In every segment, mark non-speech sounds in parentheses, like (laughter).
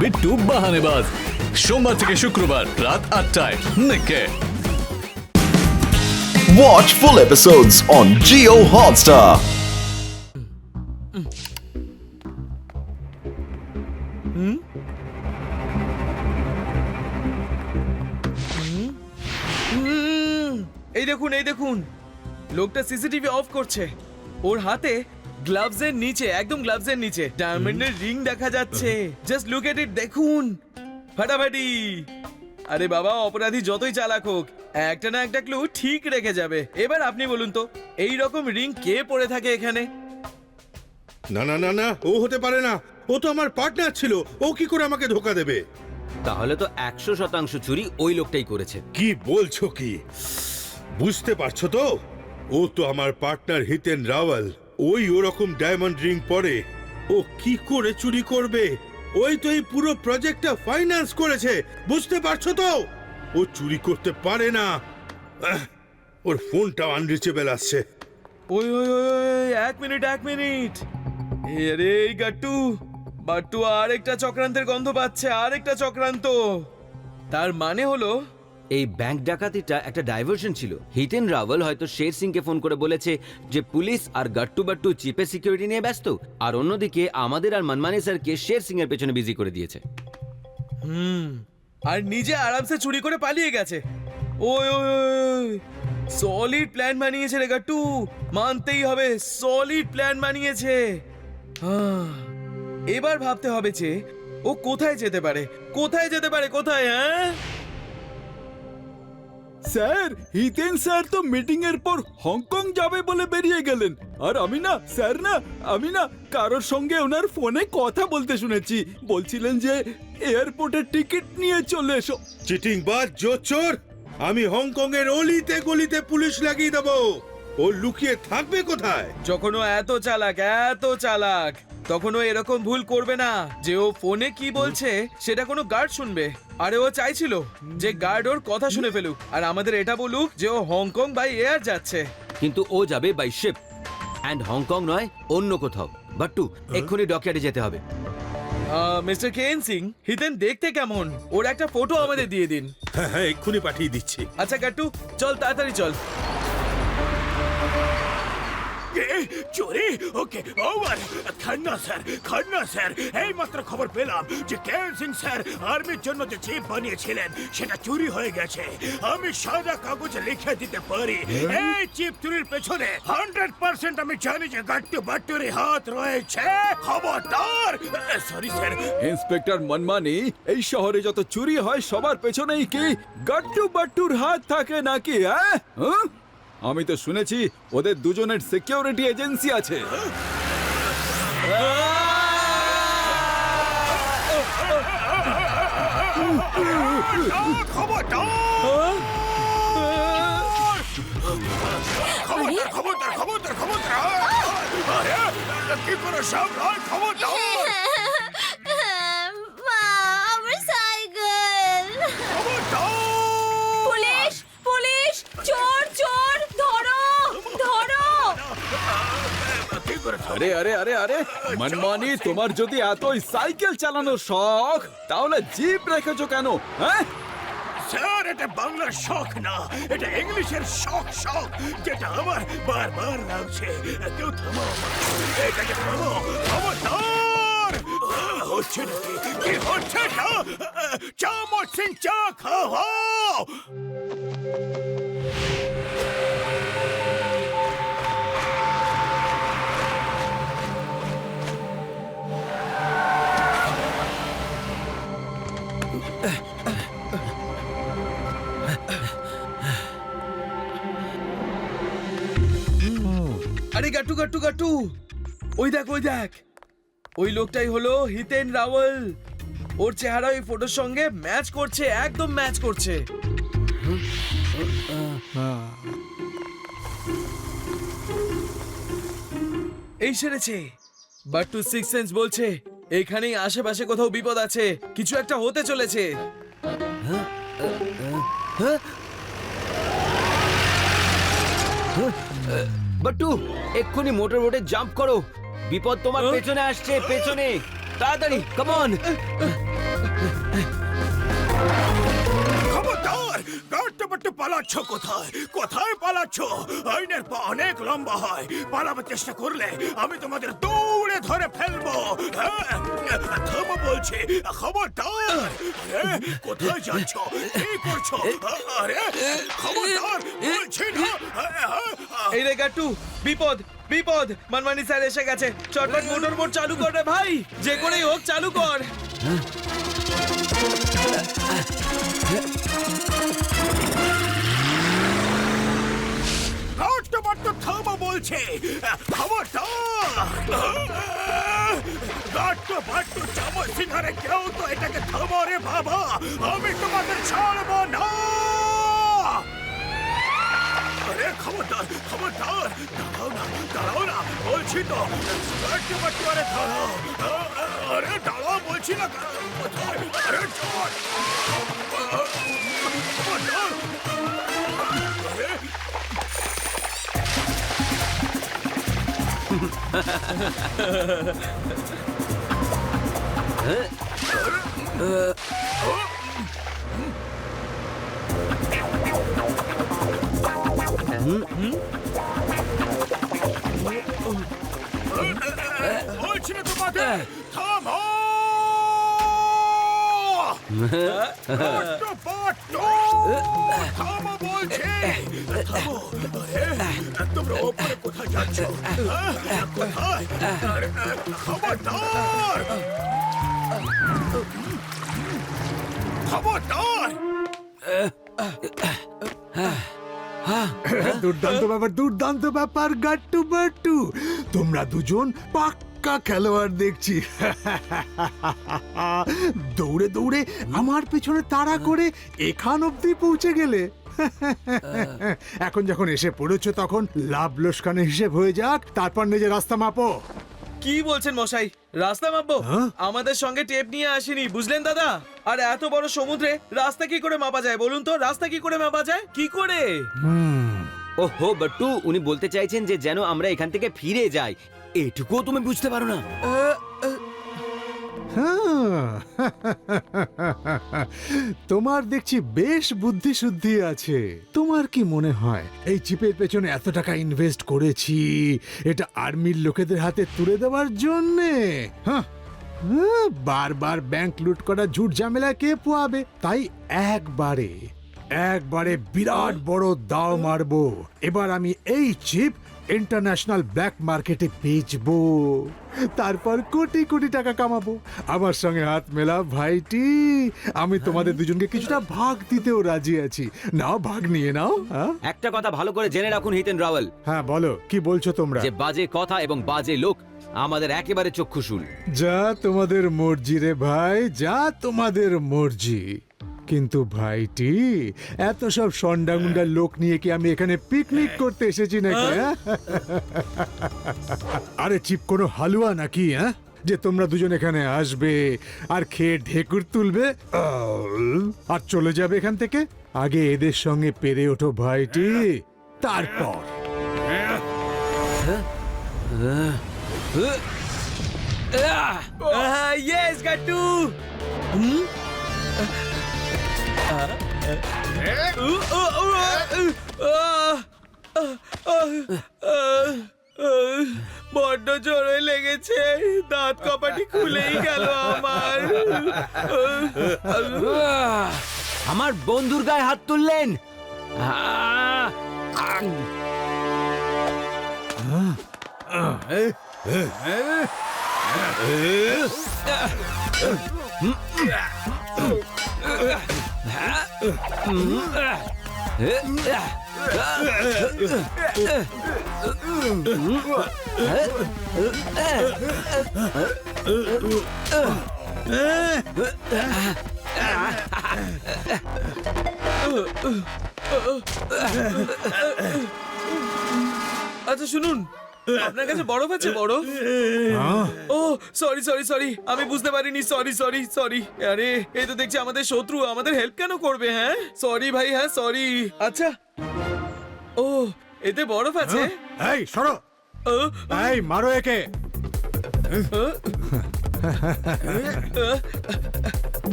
বিট্টু বাহানেবাজ সোমবার থেকে শুক্রবার রাত আটটায় নিকে। Watch full episodes on Geo Hotstar. হুম, এই দেখুন এই দেখুন। লোকটা সিসিটিভি অফ করছে। ওর হাতে গ্লাভস এর নিচে একদম গ্লাভস এর নিচে। ডায়মন্ডের রিং দেখা যাচ্ছে। জাস্ট লুক এট ইট দেখুন। ফাটাফাটি। আরে বাবা অপরাধী যতই চালাক হোক একটা না একটা ক্লু ঠিক রেখে যাবে। এবার আপনি বলুন তো এই রকম রিং কে পড়ে থাকে এখানে? না না না না ও হতে পারে না। ও তো আমার পার্টনার ছিল ও কি করে আমাকে ধোকা দেবে? তাহলে তো একশো শতাংশ চুরি ওই লোকটাই করেছে। কি বলছো কি? বুঝতে পারছ তো? ও তো আমার পার্টনার হিতেন রাওয়াল। ওই ওরকম ডায়মন্ড রিং পরে। ও কি করে চুরি করবে? ওই তো এই পুরো প্রজেক্টটা ফাইন্যান্স করেছে বুঝতে পারছ তো? ও চুরি করতে পারে না। ওর ফোনটা আনরিচেবল আসছে। ওই ওই ওই ওই, এক মিনিট এক মিনিট এ রে এই গাট্টু। বাট্টু আরেকটা চক্রান্তের গন্ধ পাচ্ছে আরেকটা চক্রান্ত। তার মানে হলো এই ব্যাংক ডাকাতিটা একটা ডাইভারশন ছিল। হিতেন রাওয়াল হয়তো শের সিংকে ফোন করে বলেছে যে পুলিশ আর গাট্টু বাট্টু চিপে সিকিউরিটি নিয়ে ব্যস্ত। আর অন্যদিকে আমাদের আর মনমানি স্যারকে শের সিং এর পেছনে বিজি করে দিয়েছে। হুম, আর নিজে আরামসে চুরি করে পালিয়ে গেছে। ওই ওই সলিড প্ল্যান বানিয়েছে রে গাট্টু। মানতেই হবে সলিড প্ল্যান বানিয়েছে। এবার ভাবতে হবে যে ও কোথায় যেতে পারে। কোথায় যেতে পারে, কোথায় হ্যাঁ? স্যার হিতেন স্যার তো মিটিং এর পর হংকং যাবে বলে বেরিয়ে গেলেন। আর আমি না স্যার না আমি না কারোর সঙ্গে ওনার ফোনে কথা বলতে শুনেছি। বলছিলেন যে এয়ারপোর্টের টিকিট নিয়ে চলে এসো। চিটিং বাজ চোর আমি হংকং এর অলিতে গলিতে পুলিশ লাগিয়ে দেবো। ও লুকিয়ে থাকবে কোথায়? যখন ও এত চালাক এত চালাক! তখন ও এরকম ভুল করবে না যে ও ফোনে কি বলছে সেটা কোনো গার্ড শুনবে। আরে ও চাইছিল যে গার্ড ওর কথা শুনে ফেলুক। আর আমাদের এটা বলুক যে ও হংকং বাই এয়ার যাচ্ছে। কিন্তু ও যাবে বাই শিপ। অ্যান্ড হংকং নয় অন্য কোথাও। বাট্টু এক্ষুনি ডকইয়ার্ডে যেতে হবে। মিস্টার কেন সিং হিতেন দেখতে কেমন? ওর একটা ফটো আমাদের দিয়ে দিন। হ্যাঁ হ্যাঁ এক্ষুনি পাঠিয়ে দিচ্ছি। আচ্ছা গাট্টু চল তাড়াতাড়ি চল। চোরে? Okay over! Khanna sir Khanna sir! এই মাত্র খবর পেলাম যে কেন সিং স্যার আর্মির জন্য যে চিপ বানিয়েছিলেন সেটা চুরি হয়ে গেছে। আমি সাদা কাগজে লিখে দিতে পারি। এই চিপ চুরির পেছনে হান্ড্রেড পার্সেন্ট আমি জানি যে গাট্টু বাট্টুরি হাত রয়েছে। খবরদার! সরি স্যার ইন্সপেক্টর মনমানি এই শহরে যত চুরি হয় সবার পেছনেই কি গাট্টু বাট্টুর হাত থাকে নাকি হ্যাঁ? হুঁ? আমি তো শুনেছি ওদের দুজনের সিকিউরিটি এজেন্সি আছে। খবরদার খবরদার খবরদার খবরদার আরে? কি করে খবরদার মা আমার সাইকেল পুলিশ পুলিশ চোর চোর ধরো ধরো আরে আরে আরে আরে, মনমানি, তোমার যদি এতই সাইকেল চালানোর শখ, তাহলে জিপ রেখেছো কেন হ্যাঁ? স্যার, এটা বাংলার শখ না, এটা ইংলিশের শখ শখ, যেটা আমার বারবার লাগছে। কেউ থামো এটাকে থামো হচ্ছে নাকি? কি হচ্ছে না চা মরছেন, চা খাওয়াও। আরে গাট্টু গাট্টু গাট্টু ওই দেখ ওই দেখ। ওই লোকটাই হলো হিতেন রাওয়াল। ওর চেহারা ওই ফটোর সঙ্গে ম্যাচ করছে, একদম ম্যাচ করছে। এই সেরেছে। বাট টু সিক্স সেন্স বলছে এখানেই আশেপাশে কোথাও বিপদ আছে, কিছু একটা হতে চলেছে। বাট্টু এক্ষুনি মোটর বোটে জাম্প করো। বিপদ তোমার পেছনে আসছে পেছনে। তাড়াতাড়ি কামন খবরদার গাট্টু পালাচ্ছ কোথায়? কোথায় পালাচ্ছ? আইনের পা অনেক লম্বা হয়। পালাবার চেষ্টা করলে আমি তোমাদের দৌড়ে ধরে ফেলব। হ্যাঁ? থামো বলছি খবরদার। আরে, কোথায় যাচ্ছ? কি করছ? আরে খবরদার বলছি না। হ্যাঁ, এই রে গাট্টু, বিপদ বিপদ। মানমানি স্যার এসে গেছে। চটপট মোটর বোট চালু কর রে ভাই। যে করেই হোক, চালু কর। বাট্টু থামো বলছে। খবরদার গাট্টু বাট্টু চামচ সিঙ্গারে কেউ তো এটাকে থামো রে বাবা। আমি তোমাদের ছাড়বো না। আরে খবরদার খবরদার দাঁড়াও না দাঁড়াও না বলছি তো গাট্টু বাট্টু আরে দাঁড়াও আরে দাঁড়াও বলছি না কোথায়? আরে চল খবরদার আরে বলছি না তোমাদের থামো বড্ড বড্ড থামো বলছি থামো আরে তোমরা ওপরে কোথায় যাচ্ছ হ্যাঁ? কোথায় আরে, খবরদার খবরদার দুর্দান্ত ব্যাপার দুর্দান্ত ব্যাপার গাট্টু বাট্টু। তোমরা দুজন পাক্কা খেলোয়াড় দেখছি। (laughs) দৌড়ে দৌড়ে আমার পেছনে তাড়া করে এখান অব্দি পৌঁছে গেলে। (laughs) এখন যখন এসে পড়েছ তখন লাভ লোসকানের হিসেব হয়ে যাক তারপর নিজে রাস্তা মাপো। কি বলছেন মশাই? রাস্তা মাপবো? হ্যাঁ? আমাদের সঙ্গে টেপ নিয়ে আসেনি বুঝলেন দাদা? আর এত বড় সমুদ্রে রাস্তা কি করে মাপা যায় বলুন তো? রাস্তা কি করে মাপা যায়? কি করে? ওহো বাট্টু উনি বলতে চাইছেন যে যেন আমরা এখান থেকে ফিরে যাই। এটুকুও তুমি বুঝতে পারো না। হ্যাঁ। তোমার দেখছি বেশ বুদ্ধি শুদ্ধি আছে। তোমার কি মনে হয় এই চিপের পেছনে এত টাকা ইনভেস্ট করেছি এটা আর্মির লোকেদের হাতে তুলে দেওয়ার জন্যে? হ্যাঁ হ্যাঁ, বারবার ব্যাংক লুট করা ঝুট ঝামেলা কে পোয়াবে? তাই একবারে একবারে বিরাট বড় দাও মারবো। এবার আমি এই চিপ ইন্টারন্যাশনাল ব্ল্যাক মার্কেটে বেচবো। তারপর কোটি কোটি টাকা কামাবো। আমার সঙ্গে হাত মেলা ভাইটি। আমি তোমাদের দুজনকে কিছুটা ভাগ দিতেও রাজি আছি। নাও ভাগ নিয়ে নাও হ্যাঁ? একটা কথা ভালো করে জেনে রাখুন হিতেন রাওয়াল। হ্যাঁ বলো কি বলছো তোমরা? যে বাজে কথা এবং বাজে লোক আমাদের একেবারে চক্ষুশুল। যা তোমাদের মর্জি রে ভাই যা তোমাদের মর্জি। কিন্তু ভাইটি এত সব সন্ডাগুন্ডার লোক নিয়ে কি আমি এখানে পিকনিক করতে এসেছি নাকি হ্যাঁ? আরে চিপ কোনো হালুয়া নাকি হ্যাঁ? যে তোমরা দুজন এখানে আসবে আর খেয়ে ঢেকুর তুলবে আর চলে যাবে এখান থেকে? আগে এদের সঙ্গে পেরে ওঠো ভাইটি। তারপর। ইয়েস গাট্টু বড্ড জোরে লেগেছে দাঁত কপাটি খুলেই গেল আমার আমার বন্ধুর গায়ে হাত তুললেন আহ! আচ্ছা শুনুন আপনার কাছে বরফ আছে বরফ? হ্যাঁ? ও সরি সরি সরি আমি বুঝতে পারিনি সরি সরি সরি আরে এই তো দেখছি আমাদের শত্রু আমাদের হেল্প কেন করবে হ্যাঁ? সরি ভাই হ্যাঁ সরি আচ্ছা। ও এতে বরফ আছে? এই সরো। এই মারো একে।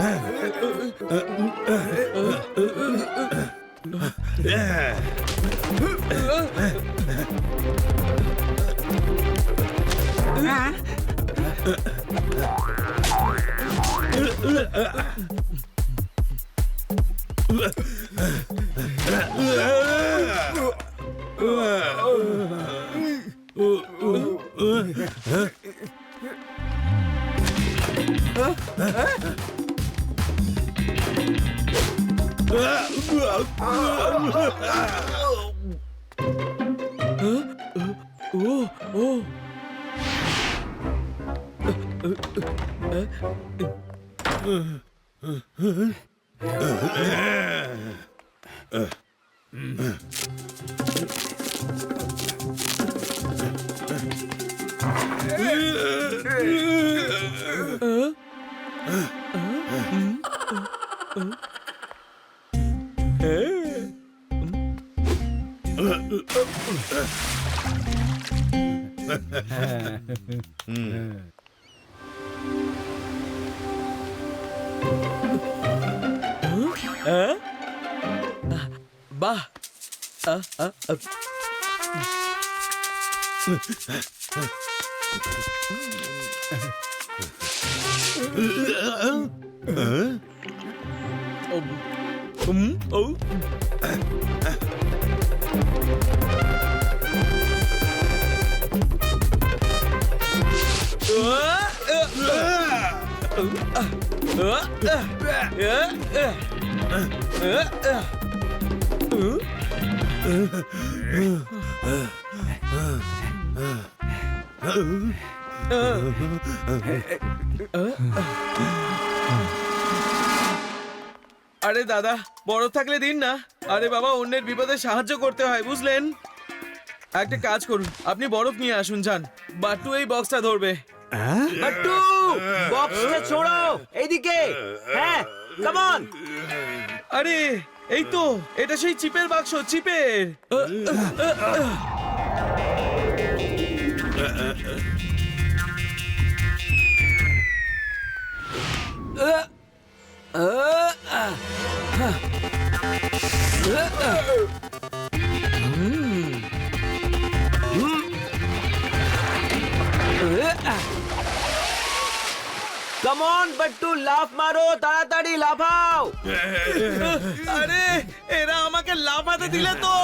Hả? Ugh. ও, বাহ আহ, আহ, আহ। উম, ও। আরে দাদা, বড় থাকলে দিন না। আরে বাবা, অন্যের বিপদে সাহায্য করতে হয়, বুঝলেন? একটা কাজ করুন, আপনি বরফ নিয়ে আসুন, যান। বাট্টু এই বক্সটা ধরবে? বাট্টু বক্সটা ছোড়ো এইদিকে। হ্যাঁ কাম অন আরে এই তো এটা সেই চিপের বাক্স চিপের। কাম অন বাট্টু লাফ মারো তাড়াতাড়ি লাফাও আরে এরা আমাকে লাফাতে দিলে তো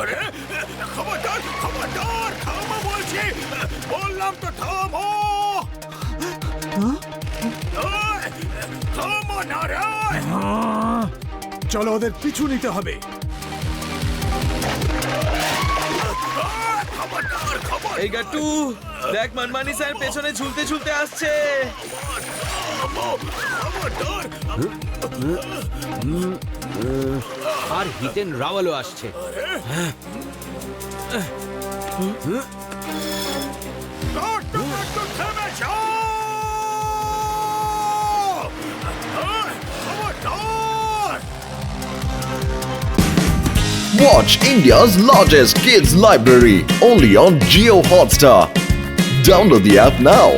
আরে খবরদার খবরদার থামো বলছি। বললাম তো থামো। থামো না রে। চলো ওদের পিছু নিতে হবে। এই গাট্টু দেখ মানমানি স্যার পেছনে ঝুলতে ঝুলতে আসছে। খবরদার আর হিতেন রাওয়ালও আসছে একটু একটু থেমে যাও ওই, খবরদার Watch India's largest kids library only on Geo Hotstar. Download the app now.